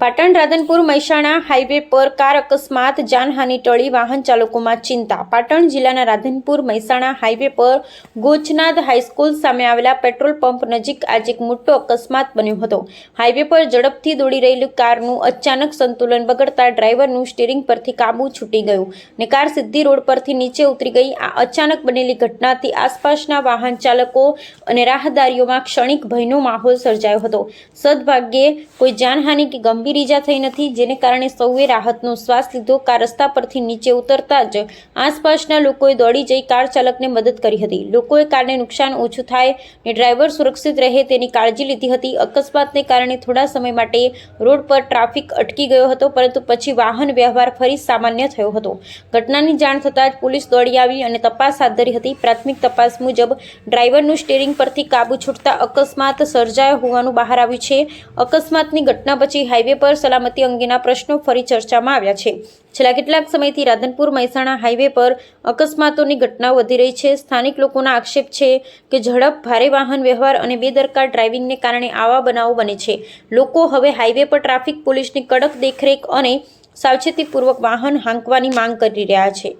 Patan Radhanpur Mehsana highway પર car અકસ્માત, જાનહાની ટળી, વાહન ચાલકોમાં ચિંતા. પાટણ જિલ્લાના રાધનપુર મહેસાણા હાઈવે પર ગોચનાદ હાઈસ્કૂલ સામે આવેલા પેટ્રોલ પંપ નજીક આજે એક મોટો અકસ્માત બન્યો હતો. હાઈવે પર ઝડપથી દોડી રહેલી કારનું અચાનક સંતુલન બગડતા ડ્રાઈવરનું સ્ટીરિંગ પરથી કાબુ છૂટી ગયું ને કાર સીધી રોડ પરથી નીચે ઉતરી ગઈ. આ અચાનક બનેલી ઘટનાથી આસપાસના વાહન ચાલકો અને રાહદારીઓમાં ક્ષણિક ભયનો માહોલ સર્જાયો હતો. સદભાગ્યે કોઈ જાનહાનિ કે ગંભીર ઈજા થઈ નથી, જેને કારણે સૌએ રાહતનો શ્વાસ લીધો. કાર રસ્તા પરથી નીચે ઉતરતા જ આસપાસના લોકોએ દોડી જઈ કાર ચાલકને મદદ કરી હતી. લોકોએ કારને નુકસાન ઓછું થાય ને ડ્રાઈવર સુરક્ષિત રહે તેની કાળજી લીધી હતી. અકસ્માતને કારણે થોડા સમય માટે રોડ પર ટ્રાફિક અટકી ગયો હતો, પરંતુ પછી વાહન વ્યવહાર ફરી સામાન્ય થયો હતો. ઘટનાની જાણ થતાં જ પોલીસ દોડી આવી અને તપાસ હાથ ધરી હતી. પ્રાથમિક તપાસ મુજબ, ડ્રાઈવરનું સ્ટેરિંગ પરથી કાબુ છૂટતા અકસ્માત સર્જાયો હોવાનું બહાર આવ્યું છે. અકસ્માતની ઘટના પછી પર સલામતી અંગેના પ્રશ્નો ફરી ચર્ચામાં આવ્યા છે. છેલ્લા કેટલાક સમયથી રાધનપુર મહેસાણા હાઈવે પર અકસ્માતોની ઘટનાઓ વધી રહી છે. સ્થાનિક લોકોના આક્ષેપ છે કે ઝડપ, ભારે વાહન વ્યવહાર અને બેદરકાર ડ્રાઇવિંગને કારણે આવા બનાવો બને છે. લોકો હવે હાઈવે પર ટ્રાફિક, પોલીસની કડક દેખરેખ અને સાવચેતીપૂર્વક વાહન હાંકવાની માંગ કરી રહ્યા છે.